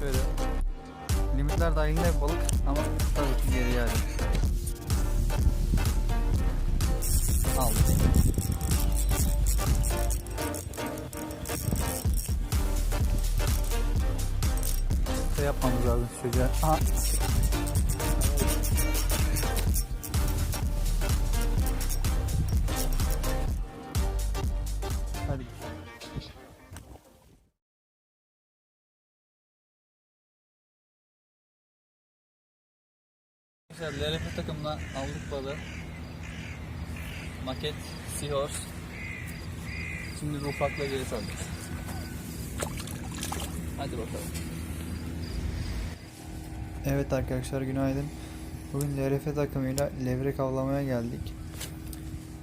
Şöyle. Limitler dahilinde balık ama tabii ki geri geldi. Aldık. Şey yapmamız lazım çocuğa. Aha. Hadi. Arkadaşlar LRF takımına aldık balığı. Maket Seahorse. Şimdi bu ufakla geri salacağız. Hadi bakalım. Evet arkadaşlar günaydın. Bugün LRF takımıyla levrek avlamaya geldik.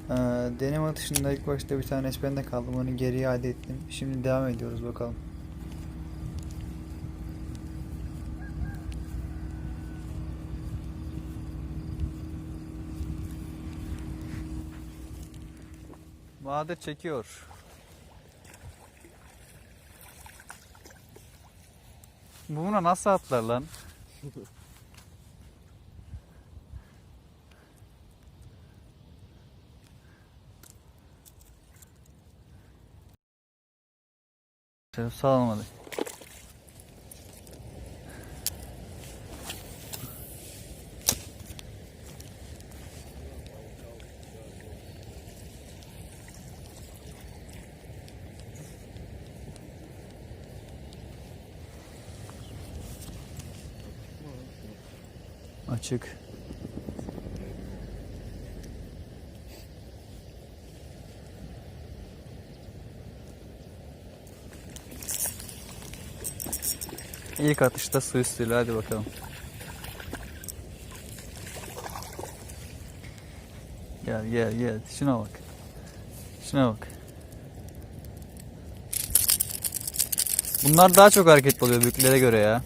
Ee, deneme atışında ilk başta bir tane bende kaldım onu geri iade ettim. Şimdi devam ediyoruz bakalım. Bahadır çekiyor. Bu buna nasıl atlar lan? Şöyle sağlamadı. Açık. İlk atışta su üstüyle hadi bakalım. Gel gel gel şuna bak. Şuna bak. Bunlar daha çok hareketli oluyor büyüklere göre ya.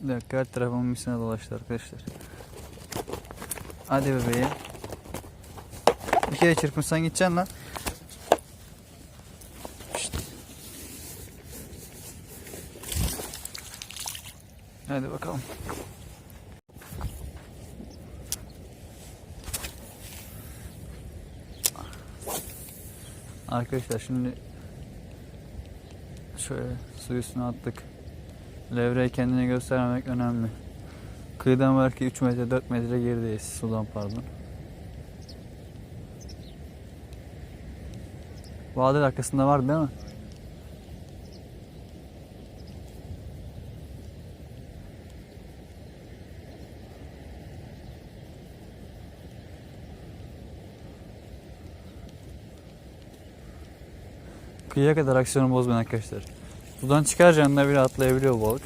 Bir her tarafımın üstüne dolaştı arkadaşlar. Hadi bebeğim. Bir kere çırpınsan gideceksin lan. Şşt. Hadi bakalım. Arkadaşlar şimdi şöyle su üstüne attık. Levreyi kendine göstermemek önemli. Kıyıdan belki 3 metre 4 metre gerideyiz sudan pardon. Bahadır arkasında var değil mi? Kıyıya kadar aksiyonu bozmayın arkadaşlar. Sudan çıkar canına biri atlayabiliyor balık.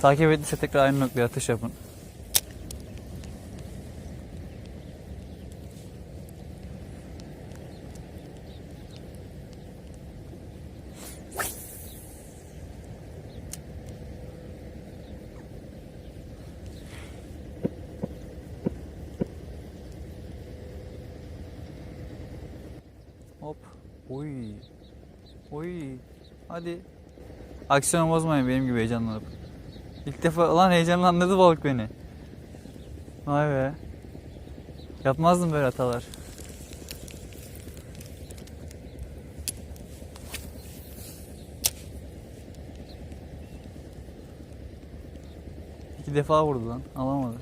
Takip ettiyse tekrar aynı noktaya atış yapın. Hop. Uy. Uy. Hadi. Aksiyonu bozmayın benim gibi heyecanlanıp. İlk defa lan heyecanlandırdı balık beni. Vay be. Yapmazdım böyle hatalar. İki defa vurdu lan. Alamadı.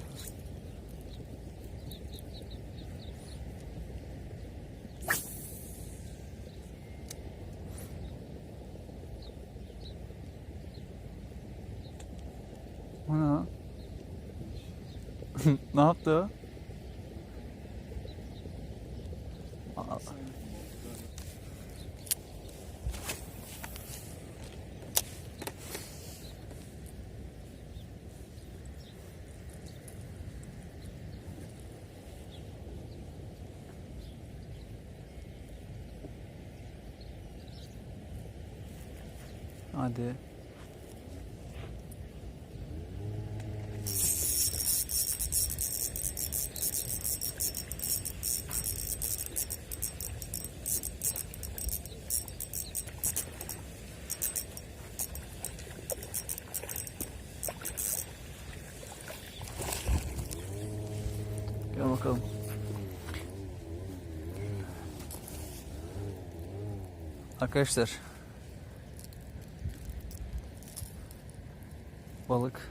O ne lan? Ne yaptı? Aa. Hadi. Gel bakalım. Arkadaşlar balık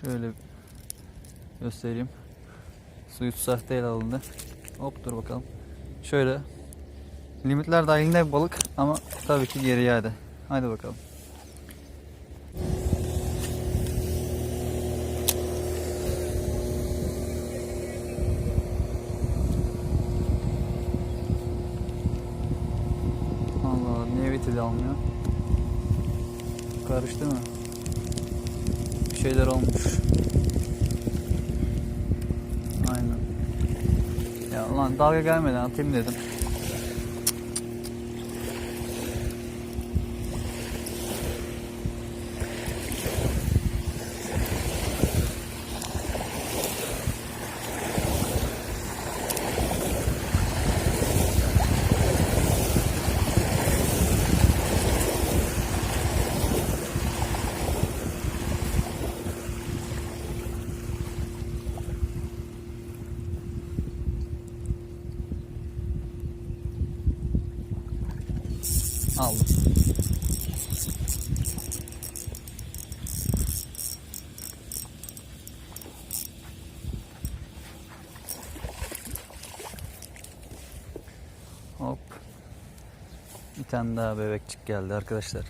şöyle göstereyim. Suyu sahte ele alındı. Hop dur bakalım. Şöyle limitler dahilinde balık ama tabii ki geri iade. Hadi bakalım. Vitili almıyor? Karıştı mı? Bir şeyler olmuş. Aynen. Ya ulan dalga gelmeden atayım dedim. Aldım. Hop. Bir tane daha bebekçik geldi arkadaşlar.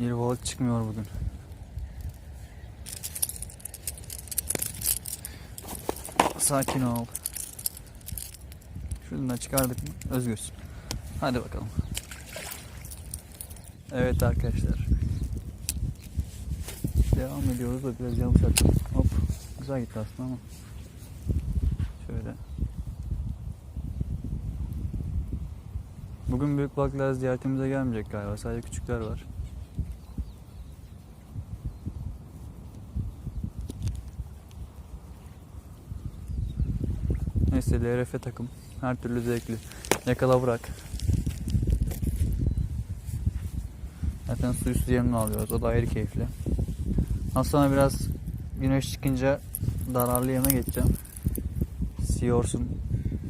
Balık çıkmıyor bugün. Sakin ol. Şunu da çıkardık mı? Özgürsün. Hadi bakalım. Evet arkadaşlar. Devam ediyoruz da biraz yanlış attım. Hop. Güzel gitti aslında ama. Şöyle. Bugün büyük balıklar ziyaretimize gelmeyecek galiba. Sadece küçükler var. Neyse LRF takım. Her türlü zevkli. Yakala bırak. Zaten su üstü yemini alıyoruz. O da ayrı keyifli. Az sonra biraz güneş çıkınca dararlı yeme geçeceğim. Seahorse'un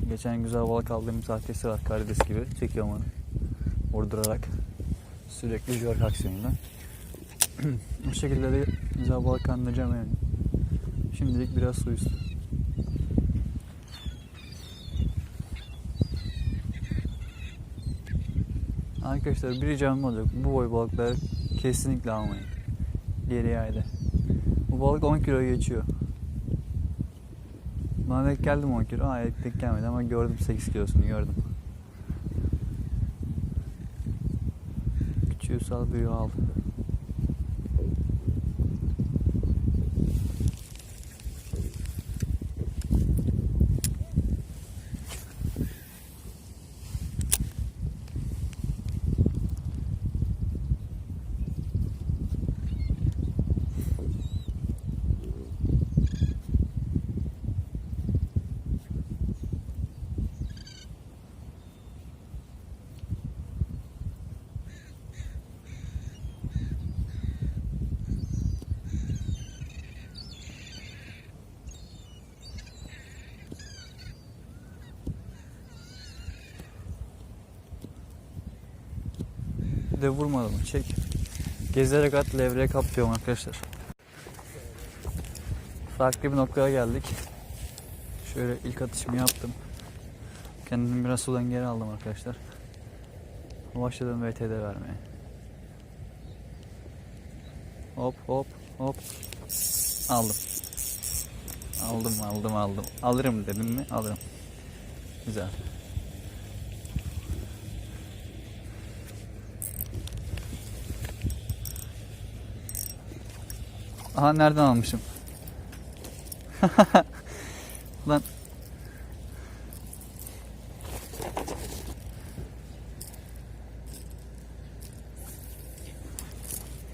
geçen güzel balık aldığım sahtesi var. Karides gibi. Çekiyorum onu. Vurdurarak. Sürekli jerk aksiyonuyla. Bu şekilde de güzel balık kandıracağım yani. Şimdilik biraz su üstü. Arkadaşlar bir ricam olacak. Bu boy balıkları kesinlikle almayın. Geri ayda. Bu balık 10 kilo geçiyor. Bana denk geldi mi 10 kilo? Hayır denk gelmedi ama gördüm 8 kilosunu gördüm. Küçüğü sal büyüğü al. De vurmadım. Çek. Gezerek at levreye kaplıyorum arkadaşlar. Farklı bir noktaya geldik. Şöyle ilk atışımı yaptım. Kendimi biraz sudan geri aldım arkadaşlar. Başladım VTD vermeye. Hop hop hop. Aldım. Aldım aldım aldım. Alırım dedim mi? Alırım. Güzel. Aha nereden almışım? Lan.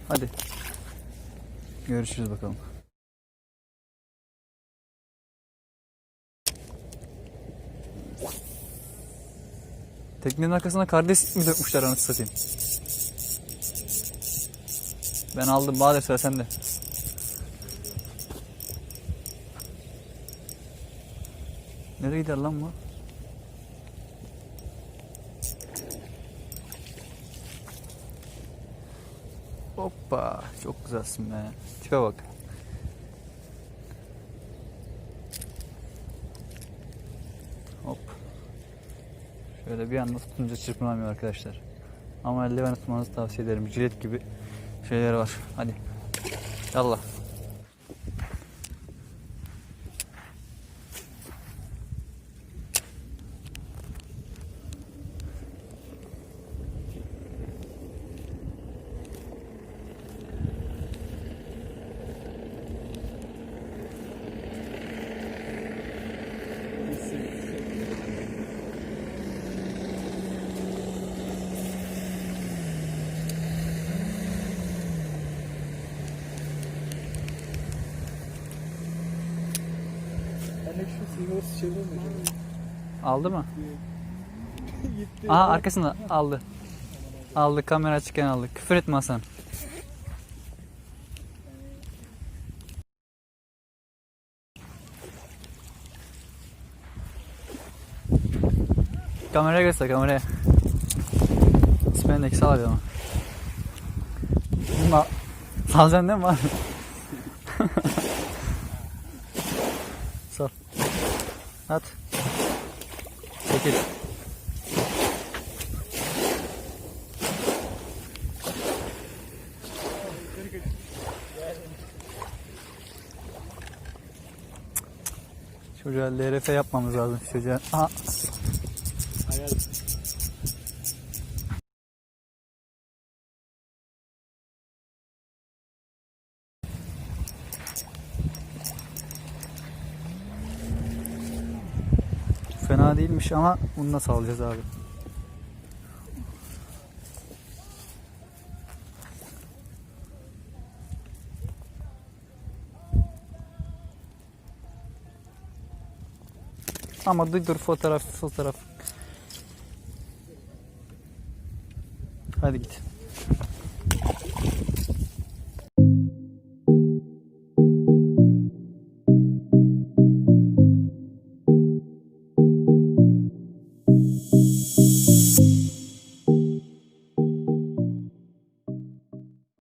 Hadi. Görüşürüz bakalım. Teknenin arkasına kardeş mi dökmüşler anasını satayım. Ben aldım Bahadır sıra sende. Nereye gider lan bu? Hoppa çok güzelsin be. Tipe bak. Hop. Şöyle bir anda tutunca çırpınamıyor arkadaşlar. Ama eldiven tutmanızı tavsiye ederim. Jilet gibi şeyler var. Hadi. Yallah. Aldı mı? Gitti. Aha arkasında aldı. Aldı kamera açıkken aldı. Küfür etme Hasan. Kameraya göster kameraya. İsmail'in sal hadi ama. Bununla salacaksın değil mi abi? Sal. At. Çekil. Çocuğa LRF yapmamız lazım çocuğa. Aha. Hayal. Fena değilmiş ama bunu nasıl alacağız abi? Ama dur dur fotoğraf fotoğraf. Hadi git.